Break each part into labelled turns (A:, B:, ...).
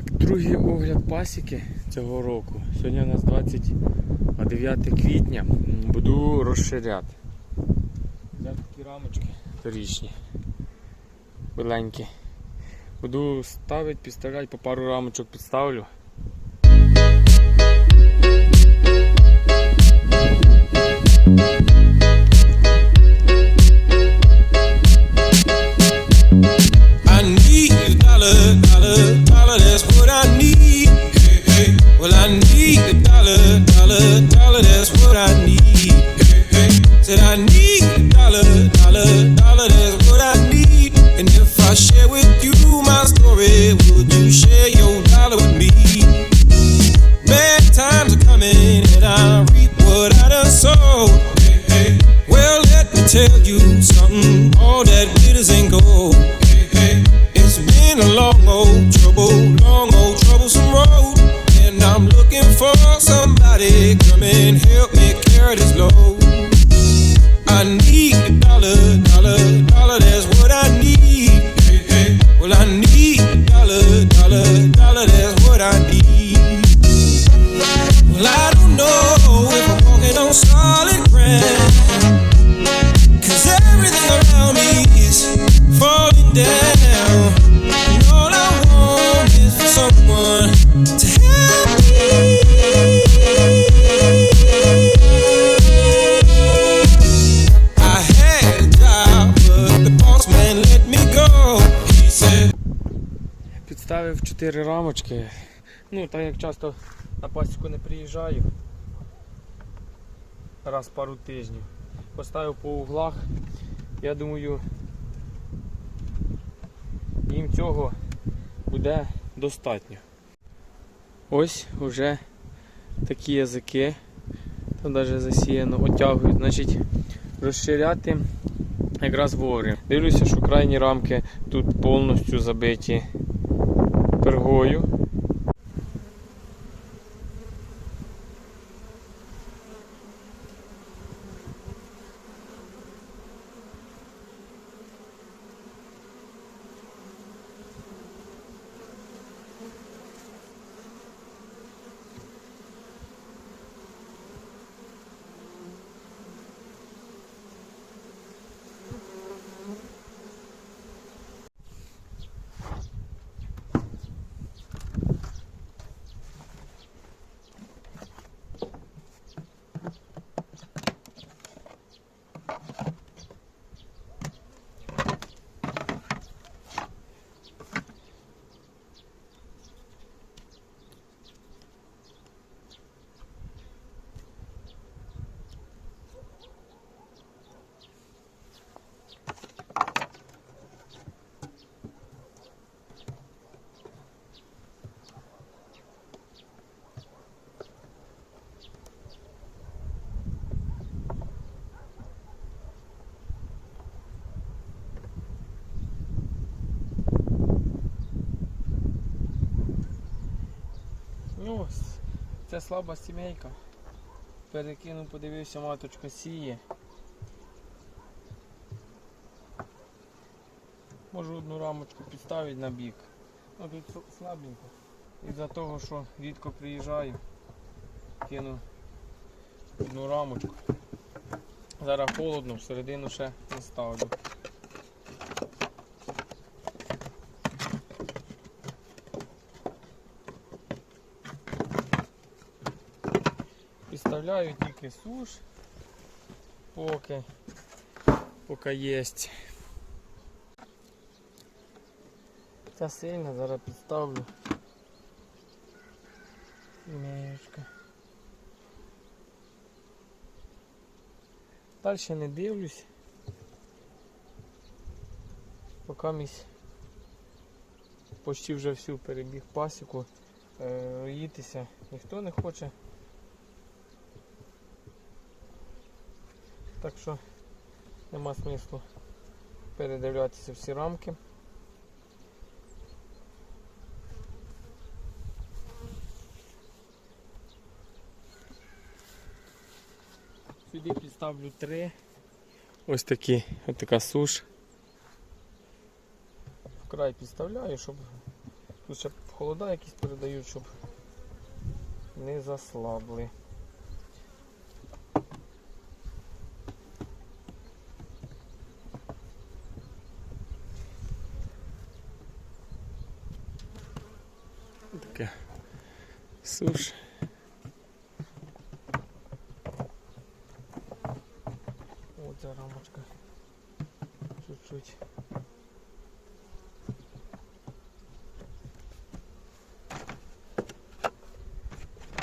A: Так, другий огляд пасіки цього року. Сьогодні у нас 29 квітня. Буду розширяти. Взяв такі рамочки торічні. Біленькі. Буду ставити, підставляти, по пару рамочок підставлю.
B: That's what I need. And if
A: 4 рамочки. Ну, так як часто на пасіку не приїжджаю. Раз в пару тижнів. Поставив по углах. Я думаю, їм цього буде достатньо. Ось уже такі язики. Там навіть засіяно, отягують. Значить, розширяти якраз вовремя. Дивлюся, що крайні рамки тут повністю забиті пергою. Ну, ось, це слаба сімейка. Перекинув, подивився, маточка сіє. Можу одну рамочку підставити на бік. Ну тут слабенько. Із-за того, що рідко приїжджаю, кину одну рамочку. Зараз холодно, всередину ще не ставлю. Підставляю тільки суш, поки, поки є. Ця сильна, зараз підставлю. Сімеєчка. Далі не дивлюсь. Поки місь почти вже всю перебіг пасіку. Е, роїтися ніхто не хоче. Так що нема смислу передивлятися всі рамки. Сюди підставлю три. Ось такі, ось така суш. Вкрай підставляю, щоб тут ще холода якісь передають, щоб не заслабли. Таке суш. О, ця рамочка. Чуть-чуть.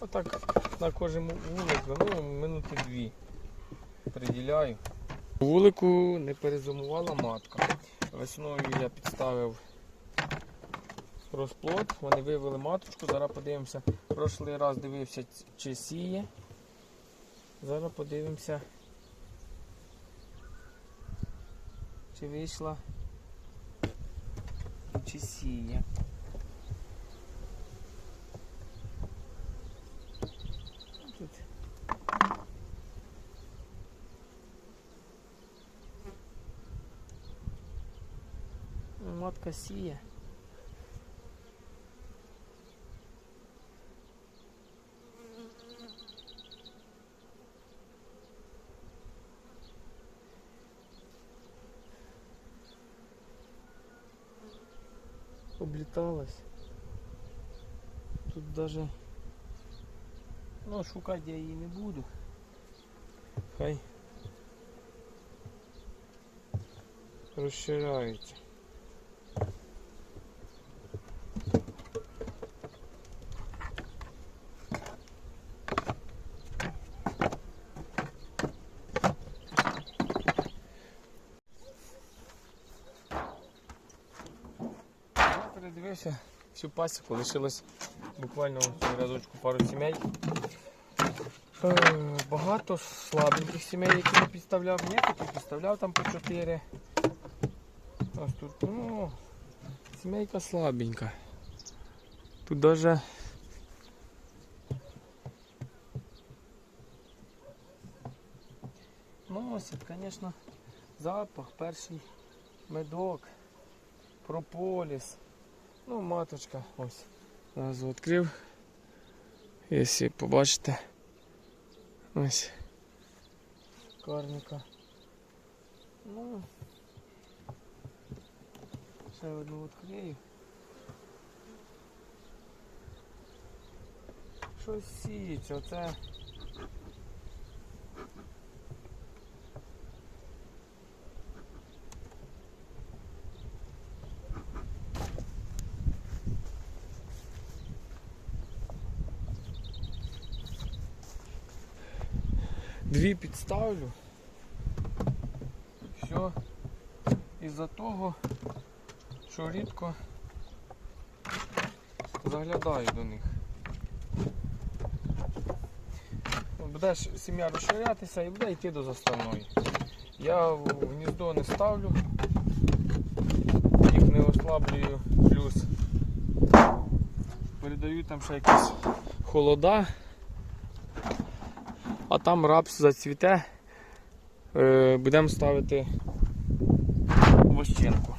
A: Отак на кожен вулик, ну, минути дві приділяю. Вулику не перезимувала матка. Весною я підставив розплод, вони вивели маточку, зараз подивимося. Прошлий раз дивився, чи сіє. Зараз подивимося, чи вийшла, чи сіє. Тут. Матка сіє. обліталась. Тут даже ну шукати я її не буду. Хай розширяється. Всю пасіку, лишилось буквально рядочку пару сімей. Е, Багато слабеньких сімей, які не підставляв. Ні, підставляв там по 4. Ось тут, ну, сімейка слабенька. Тут даже носить, звісно, запах, перший медок, прополіс. Ну, маточка, ось. Зразу відкрив. Якщо побачите. Ось. Карніка. Ну. Ще одну відкрию. Щось сіється, оце. Дві підставлю. Все. Із-за того, що рідко заглядаю до них. Буде сім'я розширятися і буде йти до заставної. Я в гніздо не ставлю, їх не ослаблюю, плюс передаю там ще якісь холода, а там рапс зацвіте, е, будемо ставити вощенку.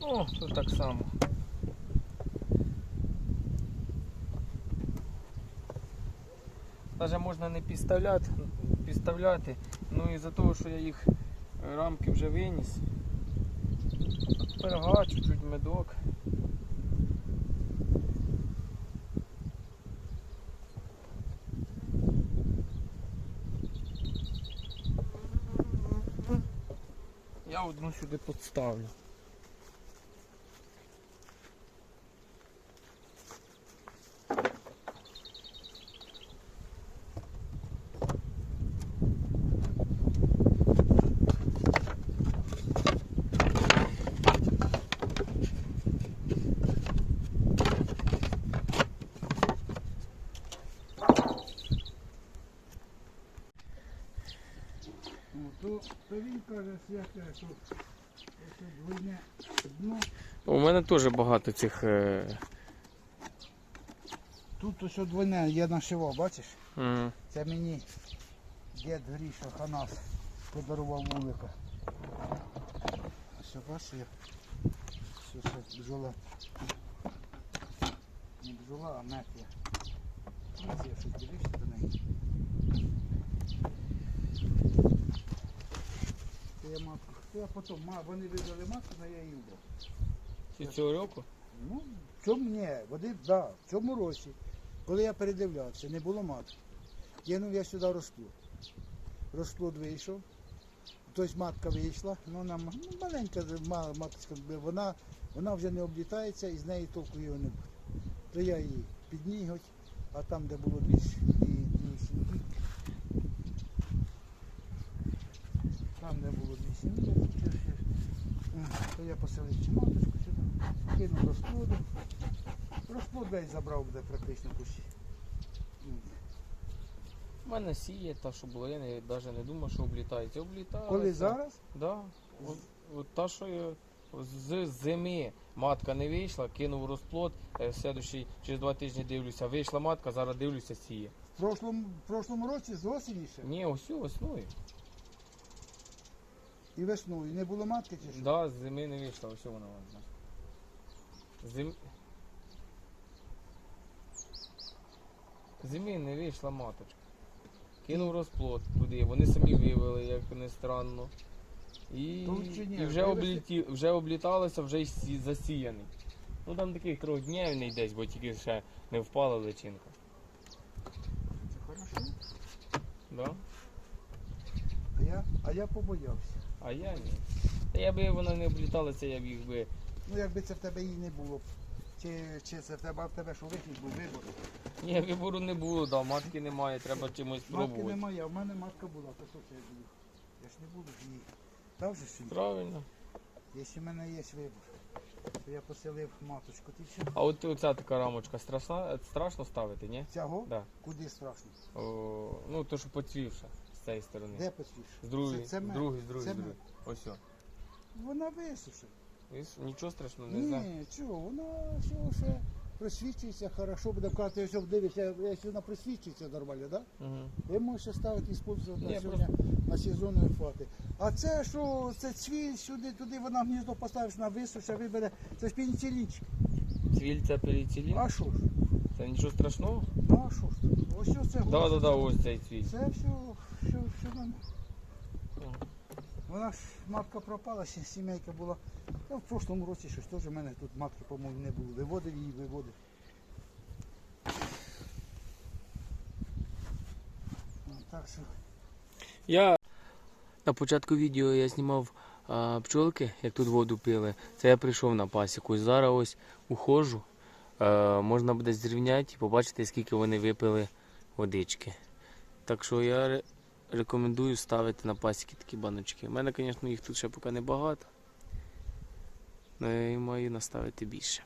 A: О, тут так само. Навіть можна не підставляти, ну і за того, що я їх рамки вже виніс. Пирога, чуть-чуть медок. Я одну сюди підставлю.
C: Ну, то, то він каже, святе, що двойне дно.
A: У мене теж багато цих. Е...
C: Тут ось двойне є нашиво, бачиш?
A: м,
C: Це мені дід Гріша Ханас подарував вулика. Все бачиш, як все ще бджола. Не бджола, а метія. Ось я щось дивився до неї. Це я матку. Це я потім, ма- вони видали матку, але я її вбрав.
A: Чи цього року?
C: Ну, в цьому ні, вони, да, в цьому році, коли я передивлявся, не було матки. Кинув я сюди розплод. Розплод вийшов. Тобто матка вийшла, ну вона ну, маленька ма- маточка, вона, вона вже не облітається і з неї толку його не буде. То я її підніготь, а там, де було дві, с- дві, дві сім'ї, там, де було дві сім'ї, то ще- м, то я поселив цю маточку сюди, кинув розплоду. Весь забрав буде практично кущі.
A: У мене сіє та, що було, я не, навіть не думав, що облітається. Облітається.
C: Коли зараз,
A: Да. От, от та, що я з зими матка не вийшла, кинув розплод, е, через два тижні дивлюся, вийшла матка, зараз дивлюся, сіє.
C: в прошлому, в прошлому році з осені ще
A: Ні, ось весною.
C: і весною не було матки чи що?
A: Да, з зими не вийшла, ось вона вона. Зим... Зими не вийшла маточка. Кинув розплод туди, вони самі вивели, як не странно. І,
C: ні?
A: і вже, обліті... вже обліталося, вже й сі- засіяний. Ну там таких трьохдневний десь, бо тільки ще не впала личинка.
C: Це хорошо.
A: Да?
C: А я, а я побоявся.
A: А я ні. Та я би вона не обліталася, я б їх би.
C: Ну якби це в тебе її не було. б. Чи, чи це в тебе, а в тебе що вихід був вибор?
A: Ні, вибору не було, да, матки немає, треба чимось
C: Матки немає, а в мене матка була, то що це я буду? Я ж не буду ж її. Та вже ж,
A: Правильно.
C: якщо в мене є вибор, то я поселив маточку. Ти що?
A: А от оця така рамочка страшна, страшно ставити, ні?
C: Цього?
A: Да.
C: Куди страшно?
A: О, ну то, що поцвівша з цієї сторони.
C: Де посвіш?
A: З другої, з
C: мед.
A: другої, з другої,
C: Це
A: з другої. Ось о.
C: Вона висушить.
A: Видиш, Нічого страшного не знаю.
C: Ні, чого, вона все ще просвічується, хорошо буде казати, якщо дивишся, якщо вона просвічується нормально? Да?
A: Угу.
C: Ви можете ставити использувати
A: Ні,
C: на сьогодні на сезонної фати. А це що, це цвіль сюди, туди вона гніздо поставиш на висуша, вибере. Це ж пеніцилінчик.
A: Цвіль це перецілін.
C: А що ж?
A: Це нічого страшного?
C: Ну а що ж? Ось що це.
A: Да, да, да, ось цей цвіль.
C: Це все, все, все нам.
A: Мгм.
C: Вона ж матка пропала, сі- сімейка була. Я в прошлому році щось теж в мене тут матки, по-моєму, не було. Виводив її, виводив. Ну, Так що.
A: Я на початку відео я знімав а, пчолки, як тут воду пили. Це я прийшов на пасіку. Зараз ось уходжу. Е, можна буде зрівняти і побачити, скільки вони випили водички. Так що я рекомендую ставити на пасіки такі баночки. У мене, звісно, їх тут ще поки небагато. Але я маю наставити більше.